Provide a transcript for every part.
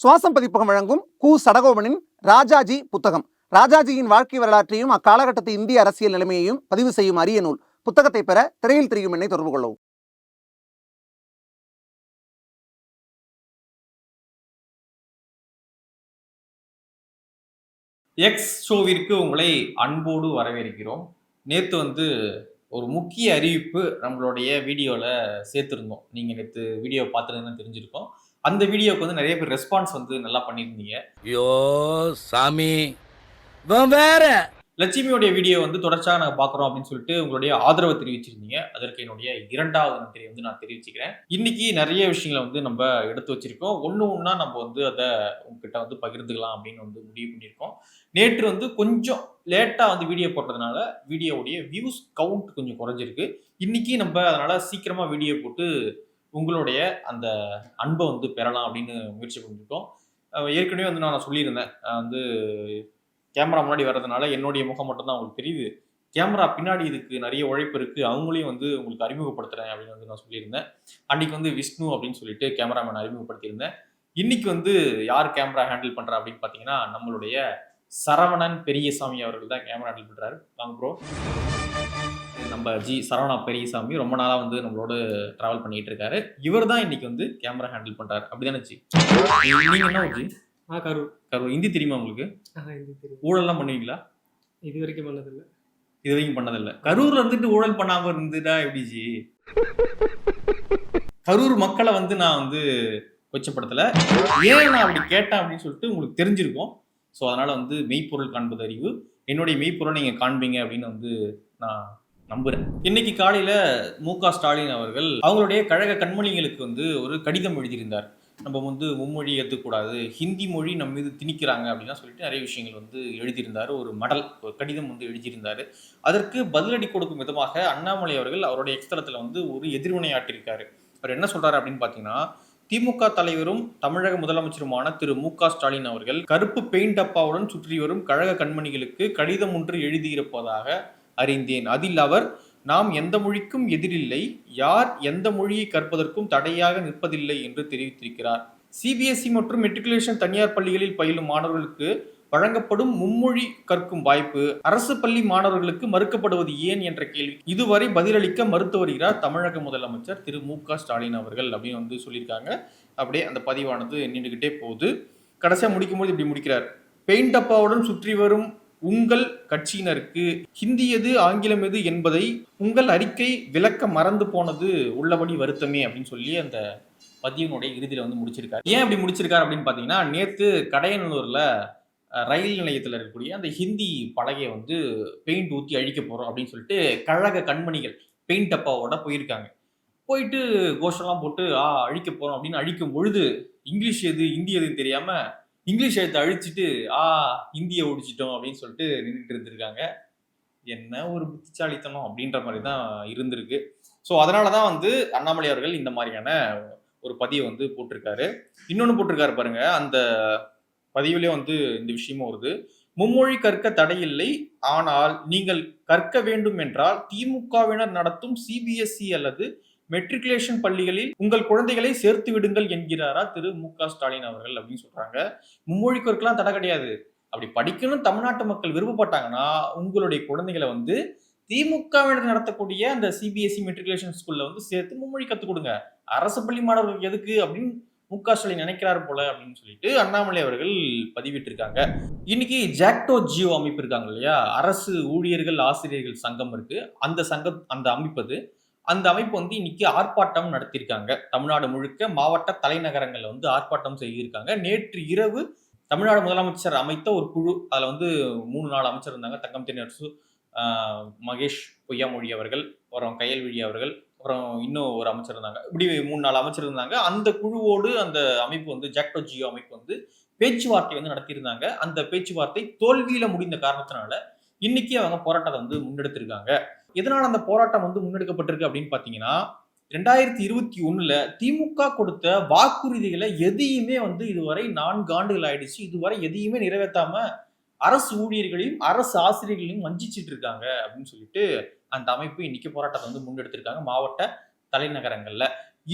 சுவாசம் பதிப்பகம் வழங்கும் கு. சடகோபனின் ராஜாஜி புத்தகம். ராஜாஜியின் வாழ்க்கை வரலாற்றையும் அக்காலகட்டத்து இந்திய அரசியல் நிலைமையையும் பதிவு செய்யும் அரிய நூல். புத்தகத்தை பெற திரையில் தெரியும் என்னை தொடர்பு கொள்ளவும். எக்ஸ் ஷோவிற்கு உங்களை அன்போடு வரவேற்கிறோம். நேற்று வந்து ஒரு முக்கிய அறிவிப்பு நம்மளுடைய வீடியோவில் சேர்த்துருந்தோம். நீங்கள் நேற்று வீடியோ பார்த்துருந்தீங்கன்னு தெரிஞ்சிருக்கோம். அந்த வீடியோவுக்கு வந்து நிறைய பேர் ரெஸ்பான்ஸ் வந்து நல்லா பண்ணியிருந்தீங்க. ஐயோ சாமி. வேற. லட்சுமியோடைய வீடியோ வந்து தொடர்ச்சியாக நாங்கள் பார்க்குறோம் அப்படின்னு சொல்லிட்டு உங்களுடைய ஆதரவை தெரிவிச்சிருந்தீங்க. அதற்கு என்னுடைய இரண்டாவது நன்றியை வந்து நான் தெரிவிச்சுக்கிறேன். இன்னைக்கு நிறைய விஷயங்களை வந்து நம்ம எடுத்து வச்சிருக்கோம். ஒன்று ஒன்றா நம்ம வந்து அதை உங்ககிட்ட வந்து பகிர்ந்துக்கலாம் அப்படின்னு வந்து முடிவு பண்ணியிருக்கோம். நேற்று வந்து கொஞ்சம் லேட்டாக வந்து வீடியோ போட்டதுனால வீடியோவுடைய வியூஸ் கவுண்ட் கொஞ்சம் குறைஞ்சிருக்கு. இன்னைக்கு நம்ம அதனால சீக்கிரமா வீடியோ போட்டு உங்களுடைய அந்த அன்பை வந்து பெறலாம் அப்படின்னு முயற்சி பண்ணியிருக்கோம் ஏற்கனவே வந்து நான் சொல்லியிருந்தேன். வந்து கேமரா முன்னாடி வர்றதுனால என்னுடைய முகம் மட்டும்தான் உங்களுக்கு தெரியுது. கேமரா பின்னாடி இதுக்கு நிறைய உழைப்பு இருக்குது அவங்களையும் வந்து உங்களுக்கு அறிமுகப்படுத்துகிறேன் அப்படின்னு வந்து நான் சொல்லியிருந்தேன். அன்றைக்கி வந்து விஷ்ணு அப்படின்னு சொல்லிட்டு கேமராமேன் அறிமுகப்படுத்தியிருந்தேன். இன்னைக்கு வந்து யார் கேமரா ஹேண்டில் பண்ணுறா அப்படின்னு பார்த்தீங்கன்னா நம்மளுடைய சரவணன் பெரியசாமி அவர்கள் தான் கேமரா ஹேண்டில் பண்ணுறாரு வாங்க ப்ரோ நம்ம ஜி சரவணா பெரியசாமி ரொம்ப நாளா வந்து நம்மளோட டிராவல் பண்ணிட்டு இருக்காரு. இவர் தான் இன்னைக்கு வந்து கேமரா ஹேண்டில் பண்றாரு. அப்படிதானே ஜி? நீங்க என்ன ஜி? ஆ கரூர் கரு ஹிந்தி தெரியுமா உங்களுக்கு? தெரியும். ஊழல்லாம் பண்ணுவீங்களா? இது வரைக்கும் பண்ணதில்லை. இது வரைக்கும் பண்ணதில்ல. கரூர்ல இருந்துட்டு ஊழல் பண்ணாம இருந்துட்டா எப்படி ஜி? கரூர் மக்களை வந்து நான் வந்து கொச்சப்படுத்தல. ஏன் நான் அப்படி கேட்டேன் அப்படின்னு சொல்லிட்டு உங்களுக்கு தெரிஞ்சிருக்கும். ஸோ அதனால வந்து மெய்ப்பொருள் காண்பது அறிவு. என்னுடைய மெய்ப்பொருளை நீங்க காண்பீங்க அப்படின்னு வந்து நான் நம்புறேன். இன்னைக்கு காலையில மு க ஸ்டாலின் அவர்கள் அவங்களுடைய கழக கண்மணிகளுக்கு வந்து ஒரு கடிதம் எழுதியிருந்தார். நம்ம வந்து மும்மொழி ஏற்றுக்கூடாது ஹிந்தி மொழி நம்ம மீது திணிக்கிறாங்க அப்படின்லாம் சொல்லிட்டு நிறைய விஷயங்கள் வந்து எழுதியிருந்தார். ஒரு மடல் ஒரு கடிதம் வந்து எழுதியிருந்தார். அதற்கு பதிலடி கொடுக்கும் விதமாக அண்ணாமலை அவர்கள் அவருடைய எக்ஸ்தலத்தில் வந்து ஒரு எதிர்வினை ஆட்டியிருக்காரு அவர் என்ன சொல்கிறாரு அப்படின்னு பார்த்தீங்கன்னா திமுக தலைவரும் தமிழக முதலமைச்சருமான திரு மு க ஸ்டாலின் அவர்கள் கருப்பு பெயிண்ட் டப்பாவுடன் சுற்றி வரும் கழக கண்மணிகளுக்கு கடிதம் ஒன்று எழுதியிருப்பதாக அறிந்தேன். அதில் அவர் நாம் எந்த மொழிக்கும் எதிரில்லை. யார் எந்த மொழியை கற்பதற்கும் தடையாக நிற்பதில்லை என்று தெரிவித்திருக்கிறார். சிபிஎஸ்இ மற்றும் மெட்ரிகுலேஷன் தனியார் பள்ளிகளில் பயிலும் மாணவர்களுக்கு வழங்கப்படும் மும்மொழி கற்கும் வாய்ப்பு அரசு பள்ளி மாணவர்களுக்கு மறுக்கப்படுவது ஏன் என்ற கேள்வி. இதுவரை பதிலளிக்க மறுத்து வருகிறார் தமிழக முதலமைச்சர் திரு. மு. க. ஸ்டாலின் அவர்கள் அப்படின்னு வந்து சொல்லியிருக்காங்க. அப்படியே அந்த பதிவானது நின்றுகிட்டே போகுது. கடைசியாக முடிக்கும்போது இப்படி முடிக்கிறார். பெயிண்ட் டப்பாவுடன் சுற்றி வரும் உங்கள் கட்சியினருக்கு ஹிந்தி எது ஆங்கிலம் எது என்பதை உங்கள் அறிக்கை விளக்க மறந்து போனது உள்ளபடி வருத்தமே அப்படின்னு சொல்லி அந்த பதிவினுடைய இறுதியில் வந்து முடிச்சிருக்காரு. ஏன் அப்படி முடிச்சிருக்காரு அப்படின்னு பார்த்தீங்கன்னா நேற்று கடையநல்லூரில் ரயில் நிலையத்தில் இருக்கக்கூடிய அந்த ஹிந்தி பலகையை வந்து பெயிண்ட் ஊற்றி அழிக்க போகிறோம் அப்படின்னு சொல்லிட்டு கழக கண்மணிகள் பெயிண்ட் டப்பாவோட போயிருக்காங்க. போயிட்டு கோஷம்லாம் போட்டு ஆ அழிக்க போகிறோம் அப்படின்னு அழிக்கும் பொழுது இங்கிலீஷ் எது ஹிந்தி எதுன்னு தெரியாமல் இங்கிலீஷ் எழுத்தை அழிச்சிட்டு ஆ இந்தியை ஒடிச்சிட்டோம் அப்படின்னு சொல்லிட்டு நின்றுட்டு இருந்திருக்காங்க. என்ன ஒரு புத்திசாலித்தனம் அப்படின்ற மாதிரி தான் இருந்திருக்கு. ஸோ அதனால தான் வந்து அண்ணாமலை அவர்கள் இந்த மாதிரியான ஒரு பதிவை வந்து போட்டிருக்காரு. இன்னொன்று போட்டிருக்காரு பாருங்க அந்த பதிவுலேயே வந்து இந்த விஷயமும் வருது. மும்மொழி கற்க தடையில்லை ஆனால் நீங்கள் கற்க வேண்டும் என்றால் திமுகவினர் நடத்தும் சிபிஎஸ்இ அல்லது மெட்ரிகுலேஷன் பள்ளிகளில் உங்கள் குழந்தைகளை சேர்த்து விடுங்கள் என்கிறாரா திரு மு க ஸ்டாலின் அவர்கள் அப்படின்னு சொல்றாங்க. மும்மொழி தடை கிடையாது. அப்படி படிக்கணும் தமிழ்நாட்டு மக்கள் விருப்பப்பட்டாங்கன்னா உங்களுடைய குழந்தைகளை வந்து திமுகவினர் நடத்தக்கூடிய அந்த சிபிஎஸ்சி மெட்ரிகுலேஷன் ஸ்கூல்ல வந்து சேர்த்து மும்மொழி கற்றுக் கொடுங்க. அரசு பள்ளி மாணவர்களுக்கு எதுக்கு அப்படின்னு மு க ஸ்டாலின் நினைக்கிறார் போல அப்படின்னு சொல்லிட்டு அண்ணாமலை அவர்கள் பதிவிட்டிருக்காங்க. இன்னைக்கு ஜாக்டோ ஜியோ அமைப்பு இருக்காங்க இல்லையா? அரசு ஊழியர்கள் ஆசிரியர்கள் சங்கம் இருக்கு. அந்த சங்கம் அந்த அமைப்பது அந்த அமைப்பு வந்து இன்னைக்கு ஆர்ப்பாட்டம் நடத்தியிருக்காங்க. தமிழ்நாடு முழுக்க மாவட்ட தலைநகரங்கள்ல வந்து ஆர்ப்பாட்டம் செய்திருக்காங்க. நேற்று இரவு தமிழ்நாடு முதலமைச்சர் அமைத்த ஒரு குழு அதில் வந்து மூணு நாலு அமைச்சர் இருந்தாங்க. தங்கம் தென்னரசு மகேஷ் பொய்யாமொழி அவர்கள் அப்புறம் கையல்விழி அவர்கள் அப்புறம் இன்னும் ஒரு அமைச்சர் இருந்தாங்க. இப்படி மூணு நாலு அமைச்சர் இருந்தாங்க. அந்த குழுவோடு அந்த அமைப்பு வந்து ஜாக்டோ ஜியோ அமைப்பு வந்து பேச்சுவார்த்தை வந்து நடத்தியிருந்தாங்க. அந்த பேச்சுவார்த்தை தோல்வியில முடிந்த காரணத்தினால இன்னைக்கு அவங்க போராட்டத்தை வந்து முன்னெடுத்திருக்காங்க. எதனால அந்த போராட்டம் வந்து முன்னெடுக்கப்பட்டிருக்கு அப்படின்னு பாத்தீங்கன்னா ரெண்டாயிரத்தி இருபத்தி ஒண்ணுல திமுக கொடுத்த வாக்குறுதிகளை எதையுமே வந்து இதுவரை நான்கு ஆண்டுகள் ஆயிடுச்சு. இதுவரை எதையுமே நிறைவேற்றாம அரசு ஊழியர்களையும் அரசு ஆசிரியர்களையும் வஞ்சிச்சிட்டு இருக்காங்க அப்படின்னு சொல்லிட்டு அந்த அமைப்பு இன்னைக்கு போராட்டத்தை வந்து முன்னெடுத்திருக்காங்க மாவட்ட தலைநகரங்கள்ல.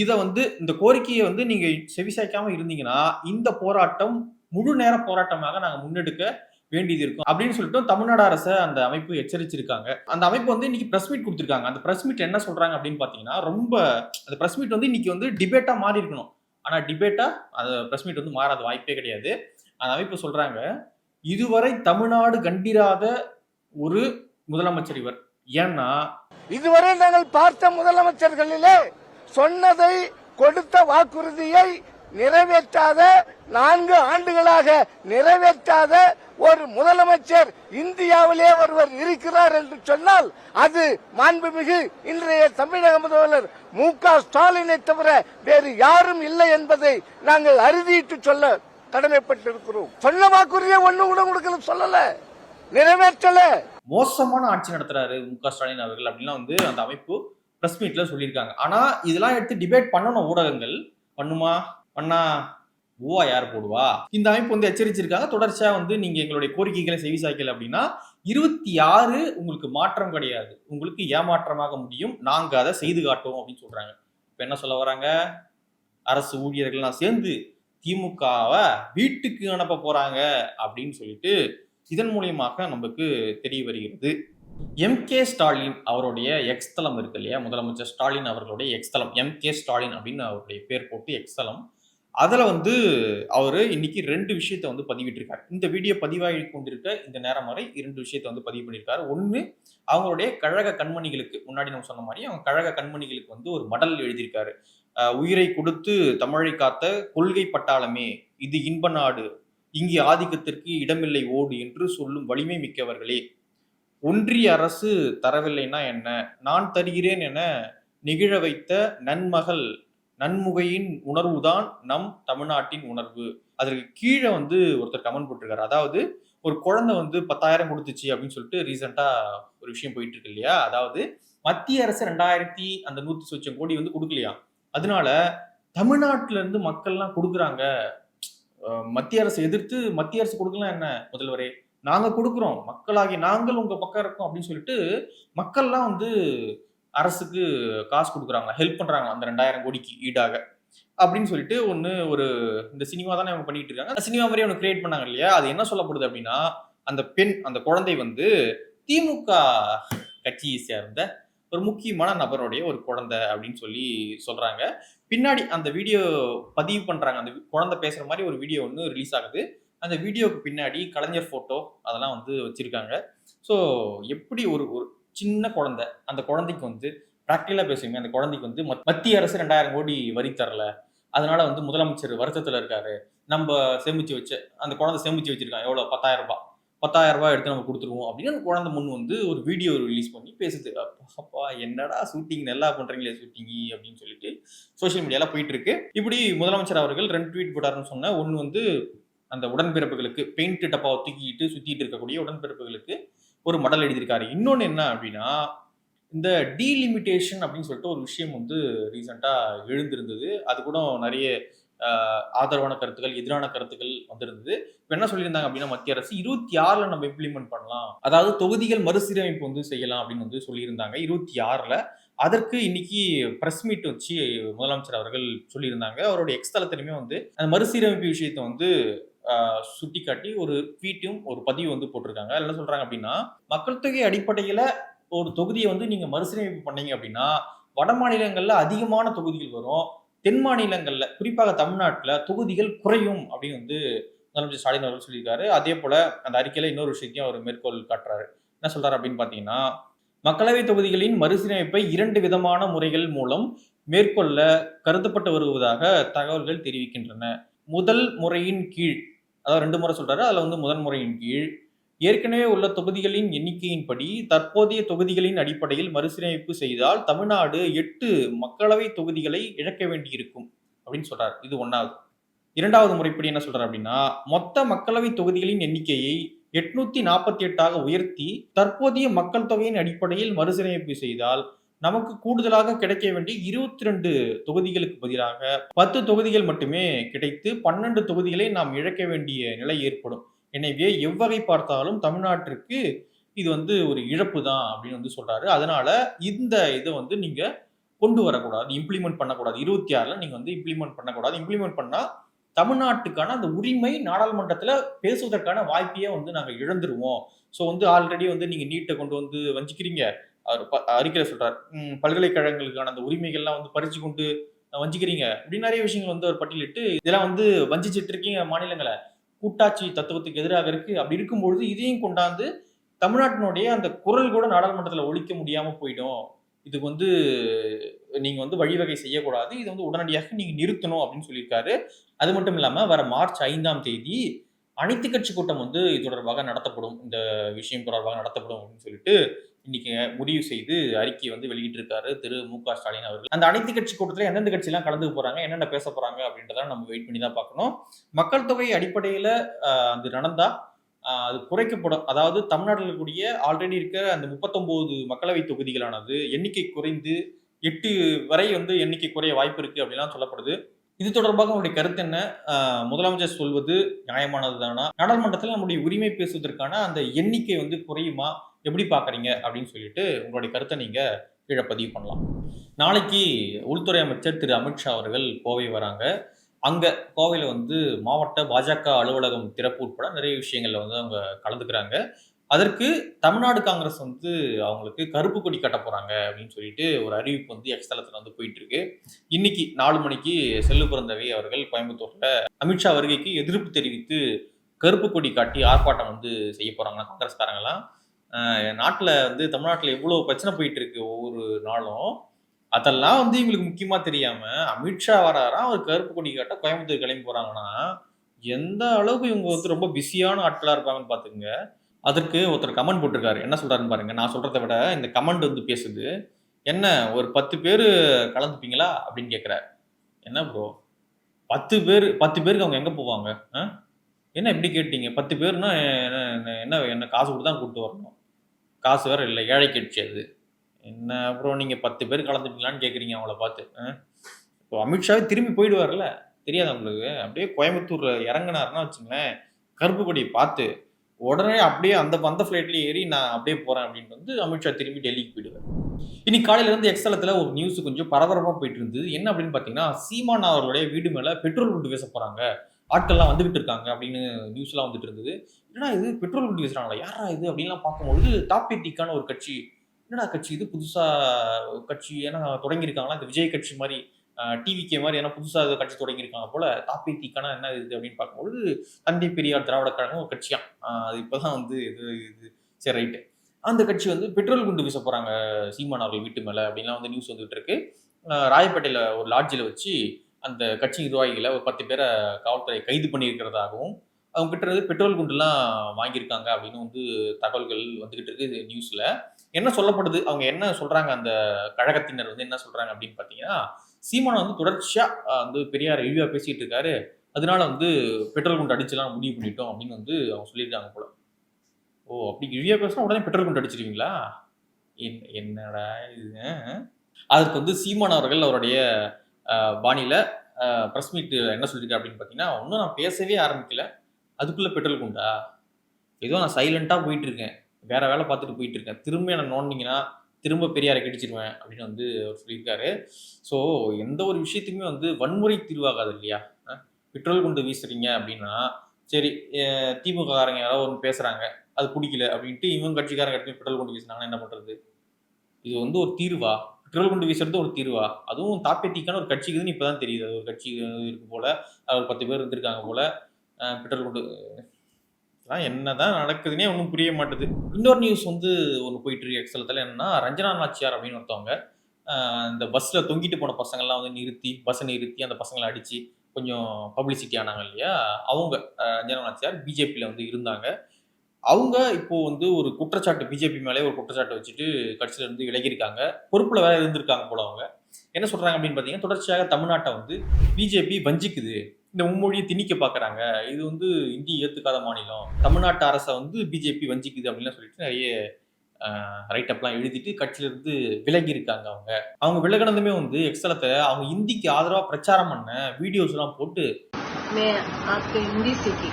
இதை வந்து இந்த கோரிக்கையை வந்து நீங்க செவிசாய்க்காம இருந்தீங்கன்னா இந்த போராட்டம் முழு நேர போராட்டமாக நாங்கள் முன்னெடுக்க வேண்டியது இருக்கும் அப்படின்னு சொல்லிட்டு தமிழ்நாடு அரசை அந்த அமைப்பு எச்சரிச்சிருக்காங்க. அந்த அமைப்பு வந்து இன்னைக்கு பிரஸ் மீட் கொடுத்துருக்காங்க. அந்த பிரஸ் மீட் என்ன சொல்றாங்க அப்படின்னு பாத்தீங்கன்னா ரொம்ப அந்த பிரஸ் மீட் வந்து இன்னைக்கு வந்து டிபேட்டா மாறி இருக்கணும். ஆனா டிபேட்டா அந்த பிரஸ் மீட் வந்து மாறாத வாய்ப்பே கிடையாது. அந்த அமைப்பு சொல்றாங்க இதுவரை தமிழ்நாடு கண்டிராத ஒரு முதலமைச்சர் இவர். ஏன்னா இதுவரை நாங்கள் பார்த்த முதலமைச்சர்களிலே சொன்னதை கொடுத்த வாக்குறுதியை நிறைவேற்றாத நான்கு ஆண்டுகளாக நிறைவேற்றாத ஒரு முதலமைச்சர் இந்தியாவிலே ஒருவர் இருக்கிறார் என்று சொன்னால் அது மாண்புமிகு இன்றைய தமிழக முதல்வர் மு க ஸ்டாலினை தவிர வேறு யாரும் இல்லை என்பதை நாங்கள் அறுதியிட்டு சொல்ல கடமைப்பட்டிருக்கிறோம். சொன்ன வாக்குறுதியை ஒண்ணு கூட கொடுக்கல சொல்லல. நிறைவேற்றல. மோசமான ஆட்சி நடத்துறாரு மு க ஸ்டாலின் அவர்கள் அப்படின்லாம் வந்து அந்த அமைப்பு பிரஸ் மீட்ல சொல்லியிருக்காங்க. ஆனா இதெல்லாம் எடுத்து டிபேட் பண்ணணும் ஊடகங்கள். பண்ணுமா? பண்ணா ஓவா யார் போடுவா? இந்த அமைப்பு வந்து எச்சரிச்சிருக்காங்க. தொடர்ச்சியா வந்து நீங்க எங்களுடைய கோரிக்கைகளை செவி சாய்க்கல அப்படின்னா இருபத்தி ஆறு உங்களுக்கு மாற்றம் கிடையாது. உங்களுக்கு ஏமாற்றமாக முடியும். நாங்க அதை செய்து காட்டுவோம் அப்படின்னு சொல்றாங்க. இப்ப என்ன சொல்ல வராங்க? அரசு ஊழியர்கள்லாம் சேர்ந்து திமுகவை வீட்டுக்கு அனுப்ப போறாங்க அப்படின்னு சொல்லிட்டு இதன் மூலியமாக நமக்கு தெரிய வருகிறது. எம். கே. ஸ்டாலின் அவருடைய எக்ஸ்தலம் இருக்கு இல்லையா? முதலமைச்சர் ஸ்டாலின் அவர்களுடைய எக்ஸ்தலம். எம். கே. ஸ்டாலின் அப்படின்னு அவருடைய பேர் போட்டு எக்ஸ்தலம். அதில் வந்து அவர் இன்னைக்கு ரெண்டு விஷயத்தை வந்து பதிவிட்டிருக்காரு. இந்த வீடியோ பதிவாகி கொண்டிருக்க இந்த நேரம் வரை இரண்டு விஷயத்தை வந்து பதிவு பண்ணியிருக்காரு. ஒன்று அவங்களுடைய கழக கண்மணிகளுக்கு முன்னாடி நம்ம சொன்ன மாதிரி அவங்க கழக கண்மணிகளுக்கு வந்து ஒரு மடல் எழுதியிருக்காரு. உயிரை கொடுத்து தமிழை காத்த கொள்கை பட்டாளமே இது இன்ப நாடு இங்கே ஆதிக்கத்திற்கு இடமில்லை ஓடு என்று சொல்லும் வலிமை மிக்கவர்களே ஒன்றிய அரசு தரவில்லைன்னா என்ன? நான் தருகிறேன் என நிகழ வைத்த நன்மகள் நன்முகையின் உணர்வுதான் நம் தமிழ்நாட்டின் உணர்வு. அதற்கு கீழே வந்து ஒருத்தர் கமெண்ட் போட்டிருக்காரு. அதாவது ஒரு குழந்தை வந்து பத்தாயிரம் கொடுத்துச்சு அப்படின்னு சொல்லிட்டு ரீசெண்டாக ஒரு விஷயம் போயிட்டு இருக்கு இல்லையா? அதாவது மத்திய அரசு ரெண்டாயிரத்தி அந்த நூற்றி சொச்சம் கோடி வந்து கொடுக்கலையா? அதனால தமிழ்நாட்டில இருந்து மக்கள்லாம் கொடுக்குறாங்க. மத்திய அரசு எதிர்த்து மத்திய அரசு கொடுக்கலாம் என்ன முதல்வரே? நாங்கள் கொடுக்குறோம். மக்களாகி நாங்கள் உங்கள் பக்கம் இருக்கோம் அப்படின்னு சொல்லிட்டு மக்கள்லாம் வந்து அரசுக்கு காசு கொடுக்குறாங்க ஹெல்ப் பண்ணுறாங்க அந்த ரெண்டாயிரம் கோடிக்கு ஈடாக. அப்படின்னு சொல்லிட்டு ஒன்று ஒரு இந்த சினிமா தானே அவங்க பண்ணிட்டு இருக்காங்க. அந்த சினிமா மாதிரி ஒன்று கிரியேட் பண்ணாங்க இல்லையா? அது என்ன சொல்லப்படுது அப்படின்னா அந்த பெண் அந்த குழந்தை வந்து திமுக கட்சியை சேர்ந்த ஒரு முக்கியமான நபருடைய ஒரு குழந்தை அப்படின்னு சொல்லி சொல்கிறாங்க பின்னாடி அந்த வீடியோ பதிவு பண்ணுறாங்க அந்த குழந்தை பேசுகிற மாதிரி ஒரு வீடியோ ஒன்று ரிலீஸ் ஆகுது. அந்த வீடியோவுக்கு பின்னாடி கலைஞர் ஃபோட்டோ அதெல்லாம் வந்து வச்சுருக்காங்க. ஸோ எப்படி ஒரு ஒரு சின்ன குழந்தை. அந்த குழந்தைக்கு வந்து ப்ராக்டிக்கலாக பேசுவீங்க அந்த குழந்தைக்கு வந்து மத்- மத்திய அரசு ரெண்டாயிரம் கோடி வரி தரல. அதனால வந்து முதலமைச்சர் வருத்தத்தில் இருக்காரு. நம்ம சேமிச்சு வச்ச அந்த குழந்தை சேமிச்சு வச்சிருக்கான். எவ்வளோ? பத்தாயிரம் ரூபாய். பத்தாயிரம் ரூபாய் எடுத்து நம்ம கொடுத்துருவோம் அப்படின்னு அந்த குழந்தை முன் வந்து ஒரு வீடியோ ரிலீஸ் பண்ணி பேசுது. அப்பா, என்னடா ஷூட்டிங் நல்லா பண்றீங்களே ஷூட்டிங் அப்படின்னு சொல்லிட்டு சோஷியல் மீடியால போயிட்டு இருக்கு இப்படி முதலமைச்சர் அவர்கள் ரெண்டு ட்வீட் போட்டாருன்னு சொன்ன ஒன்று வந்து அந்த உடன்பிறப்புகளுக்கு பெயிண்ட் டப்பாவை தூக்கிட்டு சுத்திட்டு இருக்கக்கூடிய உடன்பிறப்புகளுக்கு ஒரு மடல் எழுதியிருக்காரு. இன்னொன்று என்ன அப்படின்னா இந்த டீலிமிட்டேஷன் அப்படின்னு சொல்லிட்டு ஒரு விஷயம் வந்து ரீசெண்டாக எழுந்திருந்தது. அது கூட நிறைய ஆதரவான கருத்துக்கள் எதிரான கருத்துக்கள் வந்திருந்தது. இப்போ என்ன சொல்லியிருந்தாங்க அப்படின்னா மத்திய அரசு இருபத்தி ஆறில் நம்ம இம்ப்ளிமெண்ட் பண்ணலாம். அதாவது தொகுதிகள் மறுசீரமைப்பு வந்து செய்யலாம் அப்படின்னு வந்து சொல்லியிருந்தாங்க. இருபத்தி ஆறில் அதற்கு இன்னைக்கு பிரஸ் மீட் வச்சு முதலமைச்சர் அவர்கள் சொல்லியிருந்தாங்க. அவருடைய எக்ஸ்தலத்திலுமே வந்து அந்த மறுசீரமைப்பு விஷயத்தை வந்து சுட்டி காட்டி ஒரு ட்வீட்டும் ஒரு பதிவு வந்து போட்டிருக்காங்க. அதில் என்ன சொல்றாங்க அப்படின்னா மக்கள் தொகை அடிப்படையில ஒரு தொகுதியை வந்து நீங்க மறுசீரமைப்பு பண்ணீங்க அப்படின்னா வட மாநிலங்கள்ல அதிகமான தொகுதிகள் வரும். தென் மாநிலங்கள்ல குறிப்பாக தமிழ்நாட்டில் தொகுதிகள் குறையும் அப்படின்னு வந்து முதலமைச்சர் ஸ்டாலின் அவர்கள் சொல்லியிருக்காரு. அதே போல அந்த அறிக்கையில இன்னொரு விஷயத்தையும் அவர் மேற்கோள் காட்டுறாரு. என்ன சொல்றாரு அப்படின்னு பாத்தீங்கன்னா மக்களவை தொகுதிகளின் மறுசீரமைப்பை இரண்டு விதமான முறைகள் மூலம் மேற்கொள்ள கருதப்பட்டு வருவதாக தகவல்கள் தெரிவிக்கின்றன. முதல் முறையின் கீழ் அதாவது ரெண்டு முறை சொல்றாரு. அதுல வந்து முதன்முறையின் கீழ் ஏற்கனவே உள்ள தொகுதிகளின் எண்ணிக்கையின்படி தற்போதைய தொகுதிகளின் அடிப்படையில் மறுசீரமைப்பு செய்தால் தமிழ்நாடு எட்டு மக்களவை தொகுதிகளை இழக்க வேண்டியிருக்கும் அப்படின்னு சொல்றாரு. இது ஒன்றாவது இரண்டாவது முறைப்படி என்ன சொல்றாரு அப்படின்னா மொத்த மக்களவை தொகுதிகளின் எண்ணிக்கையை எட்நூத்தி நாற்பத்தி எட்டாக உயர்த்தி தற்போதைய மக்கள் தொகையின் அடிப்படையில் மறுசீரமைப்பு செய்தால் நமக்கு கூடுதலாக கிடைக்க வேண்டிய இருபத்தி ரெண்டு தொகுதிகளுக்கு பதிலாக பத்து தொகுதிகள் மட்டுமே கிடைத்து பன்னெண்டு தொகுதிகளை நாம் இழக்க வேண்டிய நிலை ஏற்படும். எனவே எவ்வகை பார்த்தாலும் தமிழ்நாட்டிற்கு இது வந்து ஒரு இழப்பு தான் அப்படின்னு வந்து சொல்றாரு. அதனால இந்த இதை வந்து நீங்க கொண்டு வரக்கூடாது இம்ப்ளிமெண்ட் பண்ணக்கூடாது. இருபத்தி ஆறுல நீங்க வந்து இம்ப்ளிமெண்ட் பண்ணக்கூடாது. இம்ப்ளிமெண்ட் பண்ணா தமிழ்நாட்டுக்கான அந்த உரிமை நாடாளுமன்றத்துல பேசுவதற்கான வாய்ப்பையே வந்து நாங்க இழந்துருவோம். ஸோ வந்து ஆல்ரெடி வந்து நீங்க நீட்டை கொண்டு வந்து வஞ்சிக்கிறீங்க. அவர் ப- சொல்றார் பல்கலைக்கழகங்களுக்கான அந்த உரிமைகள்லாம் வந்து பறிச்சு கொண்டு வஞ்சிக்கிறீங்க. இப்படி நிறைய விஷயங்கள் வந்து அவர் பட்டியலிட்டு இதெல்லாம் வந்து வஞ்சிச்சிட்டு இருக்கீங்க மாநிலங்களை. கூட்டாட்சி தத்துவத்துக்கு எதிராக இருக்கு. அப்படி இருக்கும்பொழுது இதையும் கொண்டாந்து தமிழ்நாட்டினுடைய அந்த குரல் கூட நாடாளுமன்றத்தில் ஒழிக்க முடியாம போயிடும். இதுக்கு வந்து நீங்க வந்து வழிவகை செய்யக்கூடாது. இது வந்து உடனடியாக நீங்க நிறுத்தணும் அப்படின்னு சொல்லியிருக்காரு. அது மட்டும் இல்லாம வர மார்ச் ஐந்தாம் தேதி அனைத்து கட்சி கூட்டம் வந்து இது தொடர்பாக நடத்தப்படும். இந்த விஷயம் தொடர்பாக நடத்தப்படும் அப்படின்னு சொல்லிட்டு இன்னைக்கு முடிவு செய்து அறிக்கை வந்து வெளியிட்டிருக்காரு திரு மு க ஸ்டாலின் அவர்கள். அந்த அனைத்து கட்சி கூட்டத்தில் எந்தெந்த கட்சியெல்லாம் கலந்து போறாங்க என்னென்ன பேச போறாங்க அப்படின்றத நம்ம வெயிட் பண்ணி தான் பார்க்கணும். மக்கள் தொகை அடிப்படையில் அது நடந்தா அது குறைக்கப்படும். அதாவது தமிழ்நாட்டில் இருக்கக்கூடிய ஆல்ரெடி இருக்கிற அந்த முப்பத்தொம்போது மக்களவை தொகுதிகளானது எண்ணிக்கை குறைந்து எட்டு வரை வந்து எண்ணிக்கை குறைய வாய்ப்பு இருக்கு அப்படிலாம் சொல்லப்படுது. இது தொடர்பாக உங்களுடைய கருத்து என்ன? முதலமைச்சர் சொல்வது நியாயமானது தானா நாடாளுமன்றத்தில் நம்முடைய உரிமை பேசுவதற்கான அந்த எண்ணிக்கை வந்து குறையுமா? எப்படி பார்க்குறீங்க அப்படின்னு சொல்லிட்டு உங்களுடைய கருத்தை நீங்கள் கீழே பதிவு பண்ணலாம். நாளைக்கு உள்துறை அமைச்சர் திரு அமித்ஷா அவர்கள் கோவை வராங்க. அங்கே கோவையில் வந்து மாவட்ட பாஜக அலுவலகம் திறப்பு உட்பட நிறைய விஷயங்களில் வந்து அவங்க கலந்துக்கிறாங்க. அதற்கு தமிழ்நாடு காங்கிரஸ் வந்து அவங்களுக்கு கருப்பு கொடி கட்ட போகிறாங்க அப்படின்னு சொல்லிட்டு ஒரு அறிவிப்பு வந்து எக்ஸ்தலத்தில் வந்து போயிட்டு இருக்கு. இன்னைக்கு நாலு மணிக்கு செல்லு பிறந்தவை அவர்கள் கோயம்புத்தூரில் அமித்ஷா வருகைக்கு எதிர்ப்பு தெரிவித்து கருப்பு கொடி காட்டி ஆர்ப்பாட்டம் வந்து செய்ய போகிறாங்க காங்கிரஸ்காரங்களாம் நாட்டில் வந்து தமிழ்நாட்டில் எவ்வளோ பிரச்சனை போயிட்டு இருக்கு ஒவ்வொரு நாளும் அதெல்லாம் வந்து இவங்களுக்கு முக்கியமாக தெரியாமல் அமித்ஷா வராராம் அவர் கருப்பு கொடி காட்ட கோயம்புத்தூர் கிளம்பி போகிறாங்கன்னா எந்த அளவுக்கு இவங்க வந்து ரொம்ப பிஸியான ஆட்களாக இருப்பாங்கன்னு பார்த்துங்க அதற்கு ஒருத்தர் கமெண்ட் போட்டிருக்காரு. என்ன சொல்கிறாருன்னு பாருங்க. நான் சொல்கிறத விட இந்த கமெண்ட் வந்து பேசுது. என்ன ஒரு பத்து பேர் கலந்துப்பீங்களா? அப்படின்னு கேட்குறாரு என்ன ப்ரோ பத்து பேர் பத்து பேருக்கு அவங்க எங்கே போவாங்க? ஆ? என்ன இப்படி கேட்டீங்க? பத்து பேர்னா என்ன என்ன- என்ன என்ன காசு கொடுத்து தான் கூப்பிட்டு வரணும். காசு வேறு இல்லை ஏழை கட்சி அது. என்ன அப்புறம் நீங்கள் பத்து பேர் கலந்துட்டீங்களான்னு கேட்குறீங்க அவங்கள பார்த்து ஆ? இப்போ அமித்ஷாவே திரும்பி போயிடுவார்ல தெரியாது உங்களுக்கு? அப்படியே கோயம்புத்தூரில் இறங்கினாருன்னா வச்சுங்களேன் கருப்பு கொடியை பார்த்து உடனே அப்படியே அந்த அந்த ஃப்ளைட்லேயே ஏறி நான் அப்படியே போகிறேன் அப்படின்னு வந்து அமித்ஷா திரும்பி டெல்லிக்கு போயிடுவார். இன்னைக்கு காலையிலேருந்து எக்ஸலத்தில் ஒரு நியூஸ் கொஞ்சம் பரபரப்பாக போயிட்டு இருந்தது. என்ன அப்படின்னு பார்த்தீங்கன்னா சீமான் அவர்களுடைய வீடு மேலே பெட்ரோல் போட்டு பேச போகிறாங்க ஆட்கள்லாம் வந்துகிட்டு இருக்காங்க அப்படின்னு நியூஸ்லாம் வந்துட்டு இருந்தது. என்னடா இது? பெட்ரோல் குண்டு வீசுறாங்களா யாரா இது? அப்படின்லாம் பார்க்கும்போது தாப்பேட்டிக்கான ஒரு கட்சி என்னடா கட்சி இது? புதுசாக கட்சி ஏன்னா தொடங்கியிருக்காங்களா? இந்த விஜய் கட்சி மாதிரி டிவிகே மாதிரி ஏன்னா புதுசாக கட்சி தொடங்கியிருக்காங்க போல தாப்பேத்திக்கான என்ன இது அப்படின்னு பார்க்கும்போது தந்தை பெரியார் திராவிட கழகம் ஒரு கட்சியா? அது இப்போதான் வந்து இது இது சரி ரைட்டு. அந்த கட்சி வந்து பெட்ரோல் குண்டு வீச போகிறாங்க சீமான் அவர்கள் வீட்டு மேலே அப்படின்லாம் வந்து நியூஸ் வந்துகிட்டு இருக்கு. ராயப்பேட்டையில் ஒரு லாட்ஜில் வச்சு அந்த கட்சி நிர்வாகிகளை ஒரு பத்து பேரை காவல்துறை கைது பண்ணியிருக்கிறதாகவும் அவங்க கிட்ட இருந்து பெட்ரோல் குண்டுலாம் வாங்கியிருக்காங்க அப்படின்னு வந்து தகவல்கள் வந்துகிட்டு இருக்கு நியூஸ்ல. என்ன சொல்லப்படுது? அவங்க என்ன சொல்றாங்க? அந்த கழகத்தினர் வந்து என்ன சொல்றாங்க அப்படின்னு பார்த்தீங்கன்னா சீமானை வந்து தொடர்ச்சியா வந்து பெரியார் இழிவா பேசிட்டு இருக்காரு. அதனால வந்து பெட்ரோல் குண்டு அடிச்சுலாம் முடிவு பண்ணிட்டோம் அப்படின்னு வந்து அவங்க சொல்லியிருக்காங்க போல. ஓ அப்படி இழிவா பேசினா உடனே பெட்ரோல் குண்டு அடிச்சிருவீங்களா? என் என்னடா இது அதற்கு வந்து சீமான் அவர்கள் அவருடைய பாணியில் ப்ரெஸ் மீட் என்ன சொல்லியிருக்கேன் அப்படின்னு பார்த்தீங்கன்னா ஒன்றும் நான் பேசவே ஆரம்பிக்கல. அதுக்குள்ளே பெட்ரோல் குண்டா? ஏதோ நான் சைலண்ட்டாக போயிட்டு இருக்கேன். வேற வேலை பார்த்துட்டு போயிட்டு இருக்கேன். திரும்ப என்ன நோண்டிங்கன்னா திரும்ப பெரியாரை கடிச்சிருவேன் அப்படின்னு வந்து அவர் சொல்லியிருக்காரு. ஸோ எந்த ஒரு விஷயத்துக்குமே வந்து வன்முறை தீர்வாகாது இல்லையா? பெட்ரோல் குண்டு வீசுறீங்க அப்படின்னா சரி திமுககாரங்க திமுக காரங்க யாரோ ஒன்று பேசுகிறாங்க அது பிடிக்கல அப்படின்ட்டு இவங்க கட்சிக்காரங்க எடுத்து பெட்ரோல் குண்டு வீசினாங்கன்னா என்ன பண்ணுறது இது வந்து ஒரு தீர்வா? பெட்ரோல் குண்டு வீசுறது ஒரு தீர்வா? அதுவும் தாப்பேட்டிக்கான ஒரு கட்சிக்குதுன்னு இப்போதான் தெரியுது. அது ஒரு கட்சி இருக்கு போல. ஒரு பத்து பேர் இருந்திருக்காங்க போல. பெட்ரோல் குண்டு இதெல்லாம் என்னதான் நடக்குதுன்னே ஒன்றும் புரிய மாட்டுது. இன்னொரு நியூஸ் வந்து ஒன்று போயிட்டு இருக்கு எக்ஸலத்தில் என்னன்னா ரஞ்சனா நாச்சியார் அப்படின்னு ஒருத்தவங்க இந்த பஸ்ஸில் தொங்கிட்டு போன பசங்கள்லாம் வந்து நிறுத்தி பஸ்ஸை நிறுத்தி அந்த பசங்களை அடித்து கொஞ்சம் பப்ளிசிட்டி ஆனாங்க இல்லையா? அவங்க ரஞ்சனா நாச்சியார் பிஜேபியில் வந்து இருந்தாங்க. அவங்க இப்போ வந்து ஒரு குற்றச்சாட்டு பிஜேபி மேலே ஒரு குற்றச்சாட்டு வச்சுட்டு கட்சியில இருந்து விலகியிருக்காங்க பொறுப்புல வேற இருந்திருக்காங்க போல அவங்க என்ன சொல்றாங்க அப்படின்னு பார்த்தீங்கன்னா தொடர்ச்சியாக தமிழ்நாட்டை வந்து பிஜேபி வஞ்சிக்குது இந்த மும்மொழியை திணிக்க பார்க்கறாங்க இது வந்து இந்திய ஏத்துக்காத மாநிலம் தமிழ்நாட்டு அரசை வந்து பிஜேபி வஞ்சிக்குது அப்படின்லாம் சொல்லிட்டு நிறைய ரைட் அப்லாம் எழுதிட்டு கட்சியில இருந்து விலகி இருக்காங்க அவங்க அவங்க விலகினதுமே வந்து எக்ஸலத்தை அவங்க இந்திக்கு ஆதரவா பிரச்சாரம் பண்ண வீடியோஸ் எல்லாம் போட்டு मैं आपके हिंदी सीखी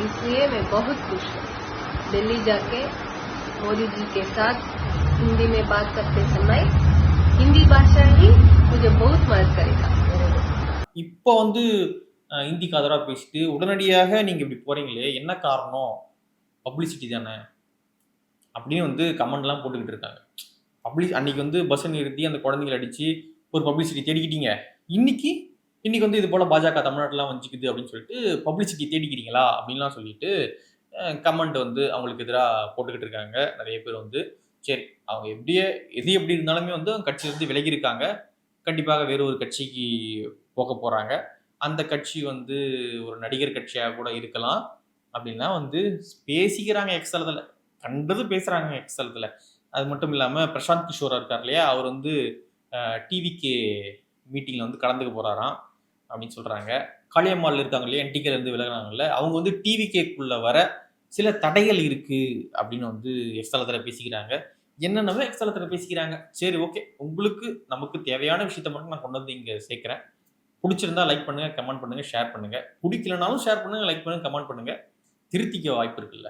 इसलिए मैं बहुत खुश हूँ दिल्ली जाके मोदी जी के साथ हिंदी में बात करते समय हिंदी भाषा ही मुझे बहुत मदद करेगा मेरे को இப்போ வந்து அஹ், ஹிந்திக்கு ஆதரவாக பேசிட்டு உடனடியாக நீங்கள் இப்படி போகிறீங்களே என்ன காரணம் பப்ளிசிட்டி தானே அப்படின்னு வந்து கமெண்ட்லாம் போட்டுக்கிட்டு இருக்காங்க பப்ளி அன்னைக்கு வந்து பஸ்ஸை நிறுத்தி அந்த குழந்தைங்களை அடித்து ஒரு பப்ளிசிட்டி தேடிக்கிட்டீங்க இன்னைக்கு இன்னைக்கு வந்து இது போல் பாஜக தமிழ்நாட்டிலாம் வஞ்சிக்குது அப்படின்னு சொல்லிட்டு பப்ளிசிட்டி தேடிக்கிறீங்களா அப்படின்லாம் சொல்லிட்டு கமெண்ட் வந்து அவங்களுக்கு எதிராக போட்டுக்கிட்டு இருக்காங்க. நிறைய பேர் வந்து சரி அவங்க எப்படியே எது எப்படி இருந்தாலுமே வந்து அவங்க கட்சியிலேருந்து விலகி இருக்காங்க. கண்டிப்பாக வேறு ஒரு கட்சிக்கு போக போகிறாங்க அந்த கட்சி வந்து ஒரு நடிகர் கட்சியாக கூட இருக்கலாம். அப்படின்னா வந்து பேசிக்கிறாங்க எக்ஸலத்தில் கண்டது பேசுகிறாங்க எக்ஸலத்தில் அது மட்டும் இல்லாமல் பிரசாந்த் கிஷோராக இருக்கார் இல்லையா? அவர் வந்து டிவிகே மீட்டிங்கில் வந்து கலந்துக்க போகிறாராம் அப்படின்னு சொல்கிறாங்க காளியம்மாள் இருக்காங்க இல்லையா? என்டிகேலேருந்து விலகினாங்கல்ல. அவங்க வந்து டிவிகேக்குள்ளே வர சில தடைகள் இருக்குது அப்படின்னு வந்து எக்ஸ்தலத்தில் பேசிக்கிறாங்க. என்னென்னவோ எக்ஸ்தலத்தில் பேசிக்கிறாங்க. சரி ஓகே. உங்களுக்கு நமக்கு தேவையான விஷயத்த மட்டும் நான் கொண்டு வந்து இங்கே சேர்க்குறேன். பிடிச்சிருந்தா லைக் பண்ணுங்கள் கமெண்ட் பண்ணுங்கள் ஷேர் பண்ணுங்கள் பிடிக்கலனாலும் ஷேர் பண்ணுங்கள் லைக் பண்ணுங்கள் கமெண்ட் பண்ணுங்கள் திருத்திக்க வாய்ப்பு இருக்குல்ல.